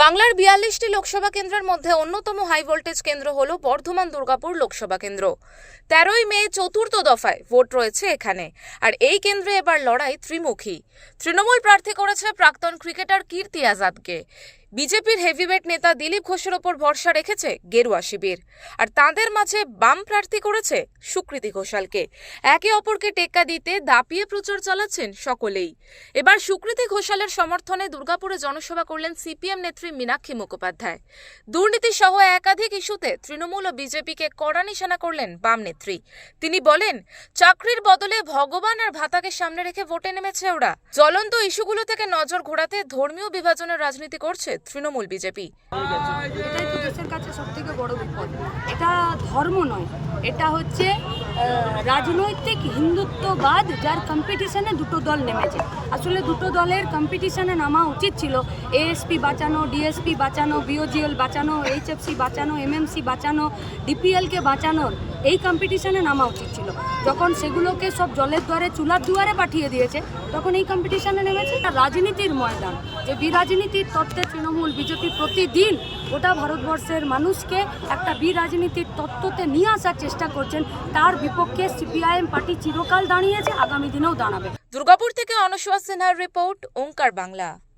বাংলার বিয়াল্লিশটি লোকসভা কেন্দ্রের মধ্যে অন্যতম হাই ভোল্টেজ কেন্দ্র হল বর্ধমান দুর্গাপুর লোকসভা কেন্দ্র। তেরোই মে চতুর্থ দফায় ভোট রয়েছে এখানে, আর এই কেন্দ্রে এবার লড়াই ত্রিমুখী। তৃণমূল প্রার্থী করেছে প্রাক্তন ক্রিকেটার কীর্তি আজাদকে। বিজেপির হেভিওয়েট নেতা দিলীপ ঘোষের ওপর ভরসা রেখেছে গেরুয়া শিবির। আর তাঁদের মাঝে বাম প্রার্থী করেছে সুকৃতি ঘোষালকে। একে অপরকে টেক্কা দিতে দাপিয়ে প্রচার চালাচ্ছেন সকলেই। এবার সুকৃতি ঘোষালের সমর্থনে দুর্গাপুরে জনসভা করলেন সিপিএম নেত্রী মীনাক্ষী মুখোপাধ্যায়। দুর্নীতি সহ একাধিক ইস্যুতে তৃণমূল ও বিজেপিকে কড়া নিশানা করলেন বাম নেত্রী। তিনি বলেন, চাকরির বদলে ভগবান আর ভাতাকে সামনে রেখে ভোটে নেমেছে ওরা। জ্বলন্ত ইস্যুগুলো থেকে নজর ঘোরাতে ধর্মীয় বিভাজনের রাজনীতি করছে তৃণমূল বিজেপি। দেশের কাছে সব থেকে বড় বিপদ। এটা ধর্ম নয়। এটা হচ্ছে রাজনৈতিক হিন্দুত্ববাদ যার কম্পিটিশনে দুটো দল নেমেছে। আসলে দুটো দলের কম্পিটিশনে নামা উচিত ছিল। এএসপি বাঁচানো ডিএসপি বাঁচানো বিওজিএল বাঁচানো এইচএফসি বাঁচানো এমএমসি বাঁচানো ডিপিএলকে বাঁচানোর। এই কম্পিটিশনে নামা উচিত ছিল। যখন সেগুলোকে সব জলের দ্বারে চুলার দুয়ারে পাঠিয়ে দিয়েছে, তখন এই কম্পিটিশনে নেমেছে আর রাজনীতির ময়দান। যে বিরাজনীতির তত্ত্বে তৃণমূল, বিজেপি প্রতিদিন গোটা ভারতবর্ষের মানুষকে একটা বিরাজনীতির তত্ত্বতে নিয়ে আসার চেষ্টা করছেন। তার বিপক্ষে সিপিআইএম পার্টি চিরকাল দাঁড়িয়েছে, আগামী দিনেও দাঁড়াবে। দুর্গাপুর থেকে অনসোয়া সিনহার রিপোর্ট, ওঙ্কার বাংলা।